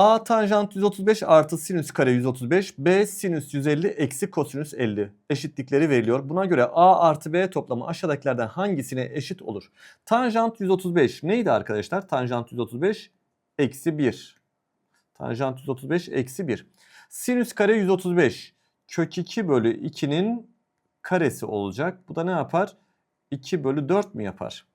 A tanjant 135 artı sinüs kare 135. B sinüs 150 eksi kosinüs 50. Eşitlikleri veriliyor. Buna göre A artı B toplamı aşağıdakilerden hangisine eşit olur? Tanjant 135 neydi arkadaşlar? Tanjant 135 eksi 1. Tanjant 135 eksi 1. Sinüs kare 135. Kök 2 bölü 2'nin karesi olacak. Bu da ne yapar? 2 bölü 4 mü yapar?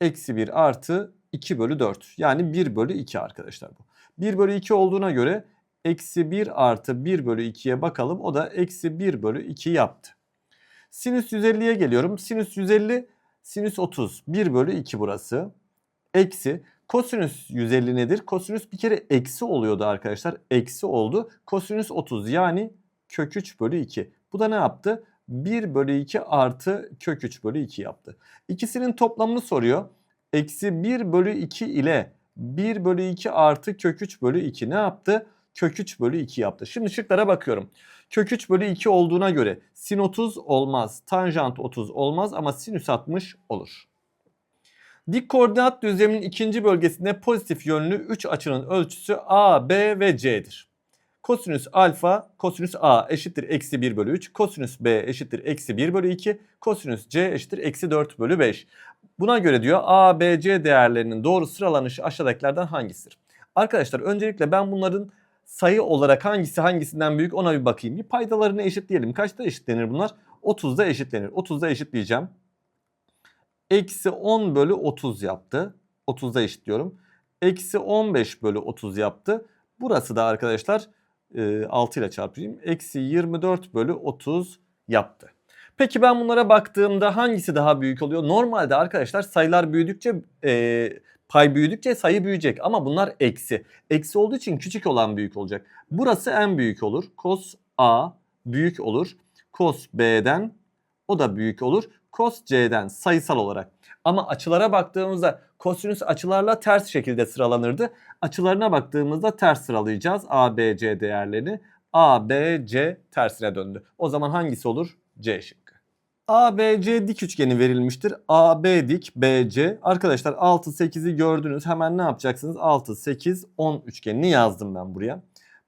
Eksi 1 artı 2 bölü 4. Yani 1 bölü 2 arkadaşlar bu. 1 bölü 2 olduğuna göre eksi 1 artı 1 bölü 2'ye bakalım. O da eksi 1 bölü 2 yaptı. Sinüs 150'ye geliyorum. Sinüs 150 sinüs 30. 1 bölü 2 burası. Eksi kosinüs 150 nedir? Kosinüs bir kere eksi oluyordu arkadaşlar. Eksi oldu. Kosinüs 30 yani kök 3 bölü 2. Bu da ne yaptı? 1 bölü 2 artı kök 3 bölü 2 yaptı. İkisinin toplamını soruyor. Eksi 1 bölü 2 ile 1 bölü 2 artı kök 3 bölü 2 ne yaptı? Kök 3 bölü 2 yaptı. Şimdi şıklara bakıyorum. Kök 3 bölü 2 olduğuna göre sin 30 olmaz, tanjant 30 olmaz ama sinüs 60 olur. Dik koordinat düzleminin ikinci bölgesinde pozitif yönlü 3 açının ölçüsü A, B ve C'dir. Kosinüs alfa, kosinüs A eşittir eksi 1 bölü 3. Kosinüs B eşittir eksi 1 bölü 2. Kosinüs C eşittir eksi 4 bölü 5. Buna göre diyor A, B, C değerlerinin doğru sıralanışı aşağıdakilerden hangisidir? Arkadaşlar öncelikle ben bunların sayı olarak hangisi hangisinden büyük ona bir bakayım. Bir paydalarını eşitleyelim. Kaçta eşitlenir bunlar? 30'da eşitlenir. 30'da eşitleyeceğim. Eksi 10 bölü 30 yaptı. 30'da eşitliyorum. Eksi 15 bölü 30 yaptı. Burası da arkadaşlar e, 6 ile çarpayım. Eksi 24 bölü 30 yaptı. Peki ben bunlara baktığımda hangisi daha büyük oluyor? Normalde arkadaşlar sayılar büyüdükçe e, pay büyüdükçe sayı büyüyecek ama bunlar eksi. Eksi olduğu için küçük olan büyük olacak. Burası en büyük olur. Cos A büyük olur. Cos B'den o da büyük olur. Cos C'den sayısal olarak. Ama açılara baktığımızda kosinüs açılarla ters şekilde sıralanırdı. Açılarına baktığımızda ters sıralayacağız A, B, C değerlerini. A, B, C tersine döndü. O zaman hangisi olur? C şıkkı. ABC dik üçgeni verilmiştir. AB dik BC. Arkadaşlar 6 8'i gördünüz. Hemen ne yapacaksınız? 6 8 10 üçgenini yazdım ben buraya.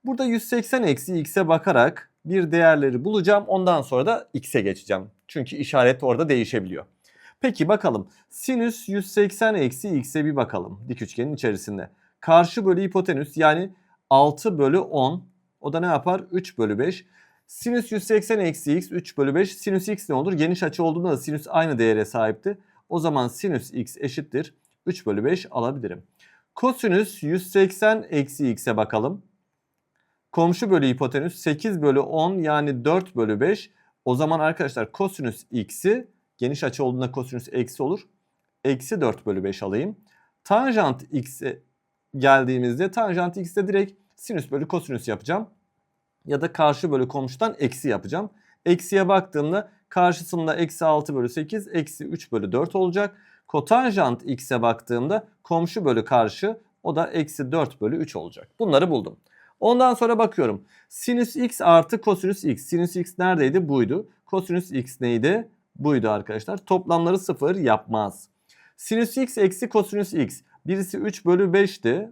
Burada 180 eksi x'e bakarak bir değerleri bulacağım. Ondan sonra da x'e geçeceğim. Çünkü işaret orada değişebiliyor. Peki bakalım. Sinüs 180 eksi x'e bir bakalım. Dik üçgenin içerisinde. Karşı bölü hipotenüs yani 6 bölü 10. O da ne yapar? 3 bölü 5. Sinüs 180 eksi x 3 bölü 5. Sinüs x ne olur? Geniş açı olduğunda da sinüs aynı değere sahipti. O zaman sinüs x eşittir. 3 bölü 5 alabilirim. Kosinüs 180 eksi x'e bakalım. Komşu bölü hipotenüs 8 bölü 10 yani 4 bölü 5. O zaman arkadaşlar kosinüs x'i geniş açı olduğunda kosinüs eksi olur. Eksi 4 bölü 5 alayım. Tanjant x'e geldiğimizde tanjant x'te direkt sinüs bölü kosinüs yapacağım ya da karşı bölü komşudan eksi yapacağım. Eksiye baktığımda karşısında eksi 6 bölü 8 eksi 3 bölü 4 olacak. Kotanjant x'e baktığımda komşu bölü karşı o da eksi 4 bölü 3 olacak. Bunları buldum. Ondan sonra bakıyorum. Sinüs x artı kosinüs x. Sinüs x neredeydi? Buydu. Kosinüs x neydi? Buydu arkadaşlar. Toplamları sıfır yapmaz. Sinüs x eksi kosinüs x. Birisi 3 bölü 5'ti.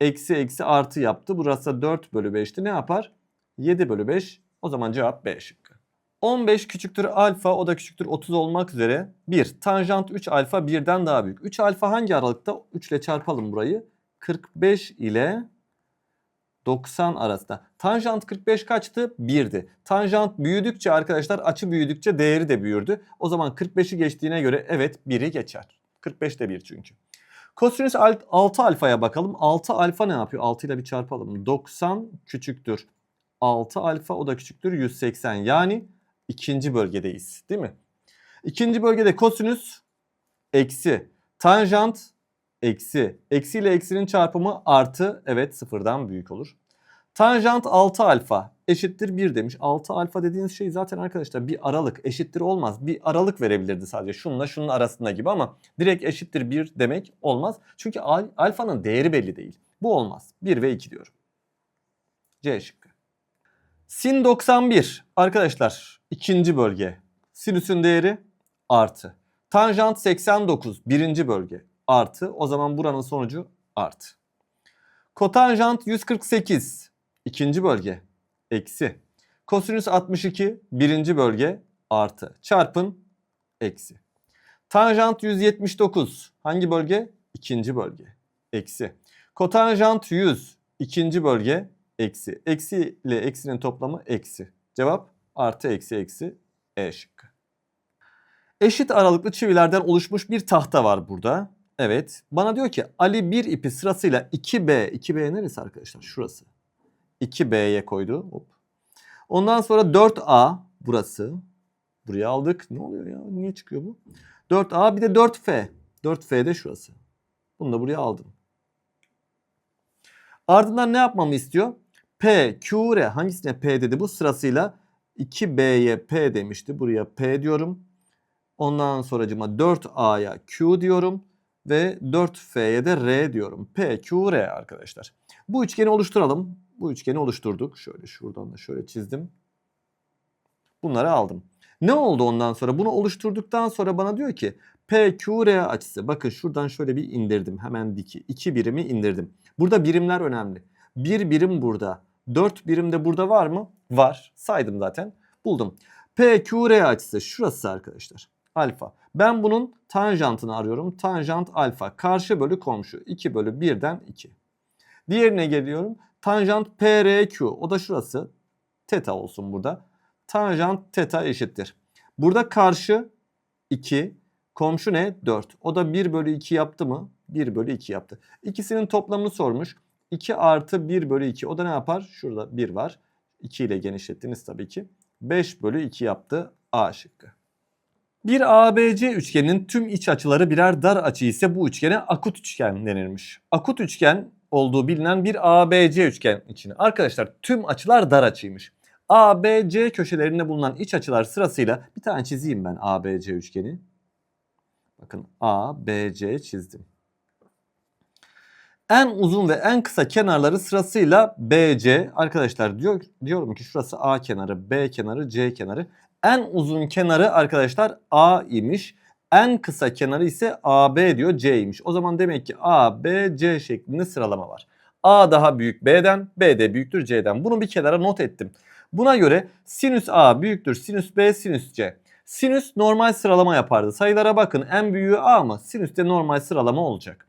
Eksi eksi artı yaptı. Burası 4 bölü 5'ti. Ne yapar? 7 bölü 5. O zaman cevap B şıkkı. 15 küçüktür alfa o da küçüktür 30 olmak üzere 1. Tanjant 3 alfa 1'den daha büyük. 3 alfa hangi aralıkta? 3 ile çarpalım burayı. 45 ile 90 arasında. Tanjant 45 kaçtı? 1'di. Tanjant büyüdükçe arkadaşlar açı büyüdükçe değeri de büyürdü. O zaman 45'i geçtiğine göre evet 1'i geçer. 45 de 1 çünkü. Kosinüs 6 alfaya bakalım. 6 alfa ne yapıyor? 6 ile bir çarpalım. 90 küçüktür 6 alfa o da küçüktür 180 yani ikinci bölgedeyiz değil mi? İkinci bölgede kosinüs eksi tanjant eksi eksi ile eksinin çarpımı artı evet sıfırdan büyük olur. Tanjant 6 alfa eşittir 1 demiş. 6 alfa dediğiniz şey zaten arkadaşlar bir aralık eşittir olmaz. Bir aralık verebilirdi sadece şununla şunun arasında gibi ama direkt eşittir 1 demek olmaz. Çünkü alfanın değeri belli değil. Bu olmaz. 1 ve 2 diyorum. C şıkkı. Sin 91 arkadaşlar ikinci bölge. Sinüsün değeri artı. Tanjant 89 birinci bölge artı. O zaman buranın sonucu artı. Kotanjant 148 ikinci bölge eksi. Kosinüs 62 birinci bölge artı. Çarpın eksi. Tanjant 179 hangi bölge? İkinci bölge eksi. Kotanjant 100 ikinci bölge eksi. Eksi ile eksinin toplamı eksi. Cevap artı eksi eksi E şıkkı. Eşit aralıklı çivilerden oluşmuş bir tahta var burada. Evet. Bana diyor ki Ali bir ipi sırasıyla 2B. 2B neresi arkadaşlar? Şurası. 2B'ye koydu. Hop. Ondan sonra 4A burası. Buraya aldık. Ne oluyor ya? Niye çıkıyor bu? 4A bir de 4F. 4F de şurası. Bunu da buraya aldım. Ardından ne yapmamı istiyor? P, Q, R. Hangisine P dedi bu? Sırasıyla 2B'ye P demişti. Buraya P diyorum. Ondan sonracıma 4A'ya Q diyorum. Ve 4F'ye de R diyorum. P, Q, R arkadaşlar. Bu üçgeni oluşturalım. Bu üçgeni oluşturduk. Şöyle şuradan da şöyle çizdim. Bunları aldım. Ne oldu ondan sonra? Bunu oluşturduktan sonra bana diyor ki PQR açısı. Bakın şuradan şöyle bir indirdim. Hemen diki. 2 birimi indirdim. Burada birimler önemli. Bir birim burada. 4 birim de burada var mı? Var. Saydım zaten. Buldum. PQR açısı şurası arkadaşlar. Alfa. Ben bunun tanjantını arıyorum. Tanjant alfa. Karşı bölü komşu. 2 bölü 1'den 2. Diğerine geliyorum. Tanjant PRQ. O da şurası. Teta olsun burada. Tanjant teta eşittir. Burada karşı 2. Komşu ne? 4. O da 1 bölü 2 yaptı mı? 1 bölü 2 yaptı. İkisinin toplamını sormuş. 2 artı 1 bölü 2. O da ne yapar? Şurada 1 var. 2 ile genişlettiniz tabii ki. 5 bölü 2 yaptı. A şıkkı. Bir ABC üçgeninin tüm iç açıları birer dar açı ise bu üçgene akut üçgen denilmiş. Akut üçgen olduğu bilinen bir ABC üçgen için. Arkadaşlar tüm açılar dar açıymış. ABC köşelerinde bulunan iç açılar sırasıyla bir tane çizeyim ben ABC üçgeni. Bakın ABC çizdim. En uzun ve en kısa kenarları sırasıyla BC. Arkadaşlar diyor diyorum ki şurası A kenarı, B kenarı, C kenarı. En uzun kenarı arkadaşlar A imiş. En kısa kenarı ise AB diyor C'ymiş. O zaman demek ki A, B, C şeklinde sıralama var. A daha büyük B'den, B de büyüktür C'den. Bunu bir kenara not ettim. Buna göre sinüs A büyüktür sinüs B, sinüs C. Sinüs normal sıralama yapardı. Sayılara bakın en büyüğü A mı? Sinüs de normal sıralama olacak.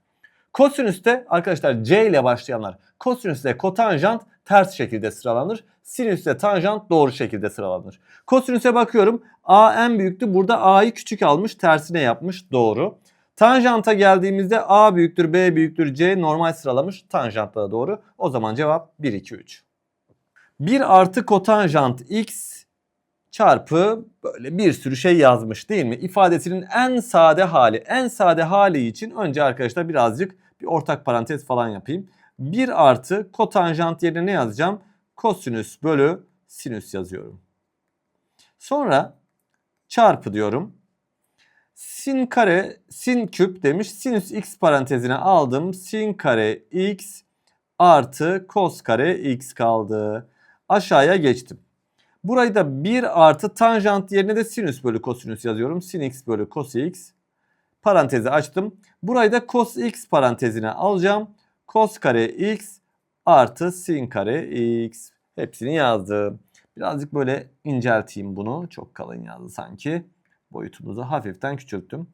Kosinüste arkadaşlar C ile başlayanlar. Kosinüste kotanjant ters şekilde sıralanır. Sinüste tanjant doğru şekilde sıralanır. Kosinüse bakıyorum. A en büyüktü. Burada A'yı küçük almış. Tersine yapmış. Doğru. Tanjanta geldiğimizde A büyüktür, B büyüktür, C normal sıralamış. Tanjantta da doğru. O zaman cevap 1, 2, 3. 1 artı kotanjant x çarpı böyle bir sürü şey yazmış değil mi? İfadesinin en sade hali. En sade hali için önce arkadaşlar birazcık bir ortak parantez falan yapayım. 1 artı kotanjant yerine ne yazacağım? Kosinüs bölü sinüs yazıyorum. Sonra çarpı diyorum. Sin kare, sin küp demiş. Sinüs x parantezine aldım. Sin kare x artı kos kare x kaldı. Aşağıya geçtim. Burayı da 1 artı tanjant yerine de sinüs bölü kosinüs yazıyorum. Sin x bölü cos x. Parantezi açtım. Burayı da cos x parantezine alacağım. Cos kare x artı sin kare x. Hepsini yazdım. Birazcık böyle incelteyim bunu. Çok kalın yazdı sanki. Boyutumuzu hafiften küçülttüm.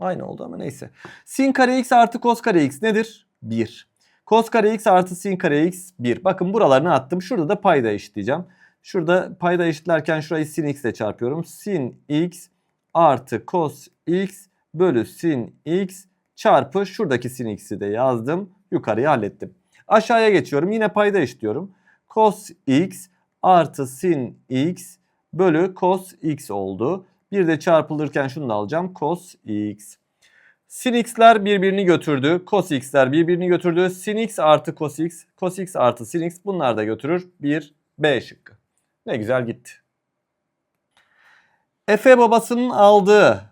Aynı oldu ama neyse. Sin kare x artı cos kare x nedir? 1. Cos kare x artı sin kare x 1. Bakın buralarını attım. Şurada da payda eşitleyeceğim. Şurada payda eşitlerken şurayı sin x ile çarpıyorum. Sin x artı cos x bölü sin x çarpı şuradaki sin x'i de yazdım. Yukarıyı hallettim. Aşağıya geçiyorum. Yine payda eşitliyorum. Cos x artı sin x bölü cos x oldu. Bir de çarpılırken şunu da alacağım. Cos x. Sin x'ler birbirini götürdü. Cos x'ler birbirini götürdü. Sin x artı cos x. Cos x artı sin x bunlar da götürür. 1 B şıkkı. Ne güzel gitti. Efe babasının aldığı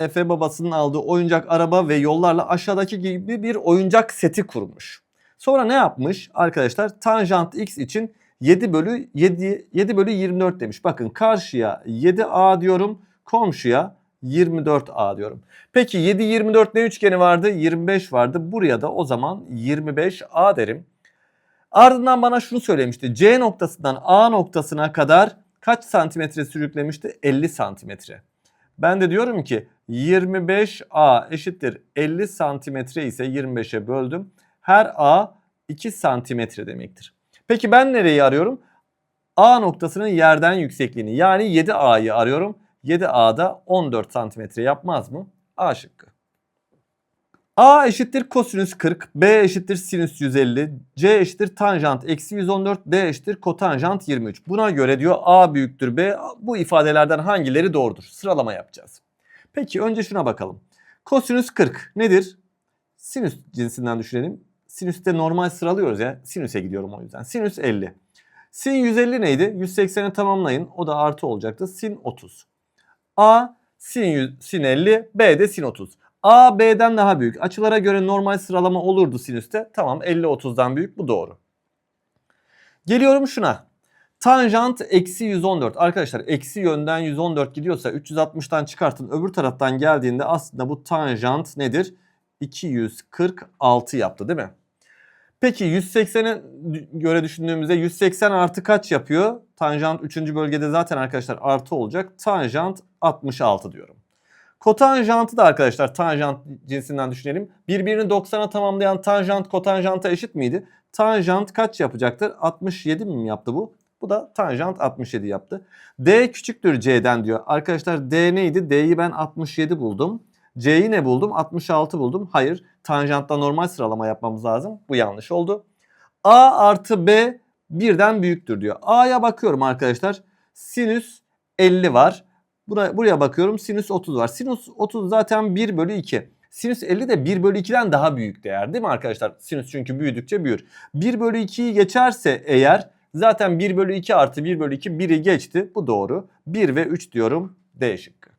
Efe babasının aldığı oyuncak araba ve yollarla aşağıdaki gibi bir oyuncak seti kurmuş. Sonra ne yapmış? Arkadaşlar tanjant x için 7 bölü 7, 7 bölü 24 demiş. Bakın karşıya 7a diyorum. Komşuya 24A diyorum. Peki 7 24 ne üçgeni vardı? 25 vardı. Buraya da o zaman 25A derim. Ardından bana şunu söylemişti. C noktasından A noktasına kadar kaç santimetre sürüklemişti? 50 santimetre. Ben de diyorum ki 25A eşittir 50 santimetre ise 25'e böldüm. Her A 2 santimetre demektir. Peki ben nereyi arıyorum? A noktasının yerden yüksekliğini yani 7A'yı arıyorum. 7A'da 14 santimetre yapmaz mı? A şıkkı. A eşittir kosinüs 40, B eşittir sinüs 150, C eşittir tanjant eksi 114, D eşittir kotanjant 23. Buna göre diyor A büyüktür B. Bu ifadelerden hangileri doğrudur? Sıralama yapacağız. Peki önce şuna bakalım. Kosinüs 40 nedir? Sinüs cinsinden düşünelim. Sinüste normal sıralıyoruz ya. Sinüse gidiyorum o yüzden. Sinüs 50. Sin 150 neydi? 180'i tamamlayın. O da artı olacaktı. Sin 30. A sin, 100, sin 50, B de sin 30. A B'den daha büyük. Açılara göre normal sıralama olurdu sinüste. Tamam 50 30'dan büyük bu doğru. Geliyorum şuna. Tanjant eksi 114. Arkadaşlar eksi yönden 114 gidiyorsa 360'tan çıkartın. Öbür taraftan geldiğinde aslında bu tanjant nedir? 246 yaptı değil mi? Peki 180'e göre düşündüğümüzde 180 artı kaç yapıyor? Tanjant 3. bölgede zaten arkadaşlar artı olacak. Tanjant 66 diyorum. Kotanjantı da arkadaşlar tanjant cinsinden düşünelim. Birbirini 90'a tamamlayan tanjant kotanjanta eşit miydi? Tanjant kaç yapacaktır? 67 mi yaptı bu? Bu da tanjant 67 yaptı. D küçüktür C'den diyor. Arkadaşlar D neydi? D'yi ben 67 buldum. C'yi ne buldum? 66 buldum. Hayır. Tanjantta normal sıralama yapmamız lazım. Bu yanlış oldu. A artı B birden büyüktür diyor. A'ya bakıyorum arkadaşlar. Sinüs 50 var. Buraya, buraya bakıyorum sinüs 30 var. Sinüs 30 zaten 1 bölü 2. Sinüs 50 de 1 bölü 2'den daha büyük değer değil mi arkadaşlar? Sinüs çünkü büyüdükçe büyür. 1 bölü 2'yi geçerse eğer zaten 1 bölü 2 artı 1 bölü 2 1'i geçti. Bu doğru. 1 ve 3 diyorum D şıkkı.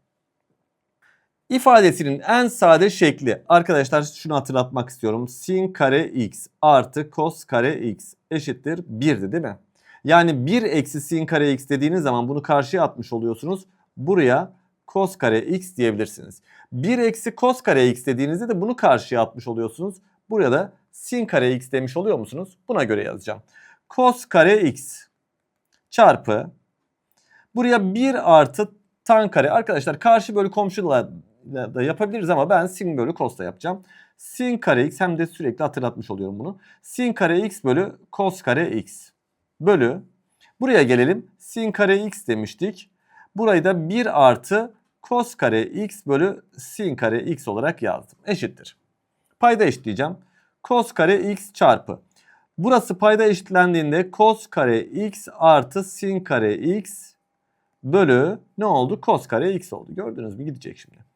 İfadesinin en sade şekli arkadaşlar şunu hatırlatmak istiyorum. Sin kare x artı cos kare x eşittir 1'di değil mi? Yani 1 eksi sin kare x dediğiniz zaman bunu karşıya atmış oluyorsunuz. Buraya cos kare x diyebilirsiniz. 1 eksi cos kare x dediğinizde de bunu karşıya atmış oluyorsunuz. Buraya da sin kare x demiş oluyor musunuz? Buna göre yazacağım. Cos kare x çarpı buraya 1 artı tan kare. Arkadaşlar karşı bölü komşular da yapabiliriz ama ben sin bölü cos da yapacağım. Sin kare x hem de sürekli hatırlatmış oluyorum bunu. Sin kare x bölü cos kare x bölü buraya gelelim. Sin kare x demiştik. Burayı da 1 artı cos kare x bölü sin kare x olarak yazdım. Eşittir. Payda eşitleyeceğim. Cos kare x çarpı. Burası payda eşitlendiğinde cos kare x artı sin kare x bölü ne oldu? Cos kare x oldu. Gördünüz mü? Gidecek şimdi.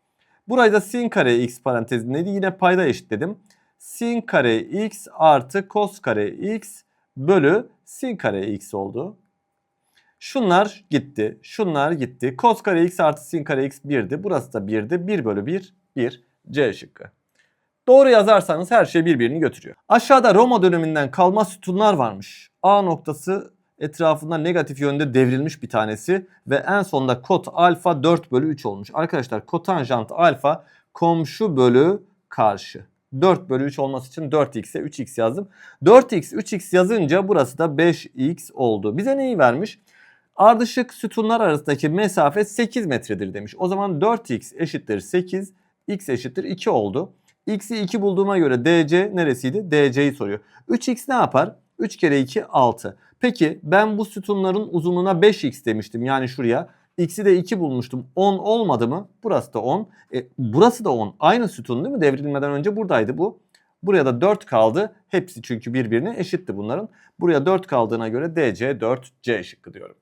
Burayı da sin kare x parantezindeydi. Yine payda eşitledim. Sin kare x artı cos kare x bölü sin kare x oldu. Şunlar gitti. Şunlar gitti. Cos kare x artı sin kare x 1'di. Burası da 1'di. 1 bölü 1 1 C şıkkı. Doğru yazarsanız her şey birbirini götürüyor. Aşağıda Roma döneminden kalma sütunlar varmış. A noktası etrafında negatif yönde devrilmiş bir tanesi ve en sonunda kot alfa 4 bölü 3 olmuş. Arkadaşlar kotanjant alfa komşu bölü karşı. 4 bölü 3 olması için 4x'e 3x yazdım. 4x 3x yazınca burası da 5x oldu. Bize neyi vermiş? Ardışık sütunlar arasındaki mesafe 8 metredir demiş. O zaman 4x eşittir 8, x eşittir 2 oldu. x'i 2 bulduğuma göre dc neresiydi? dc'yi soruyor. 3x ne yapar? 3 kere 2 6. Peki ben bu sütunların uzunluğuna 5x demiştim yani şuraya. X'i de 2 bulmuştum. 10 olmadı mı? Burası da 10. E, burası da 10. Aynı sütun değil mi? Devrilmeden önce buradaydı bu. Buraya da 4 kaldı. Hepsi çünkü birbirine eşitti bunların. Buraya 4 kaldığına göre DC 4C şıkkı diyorum.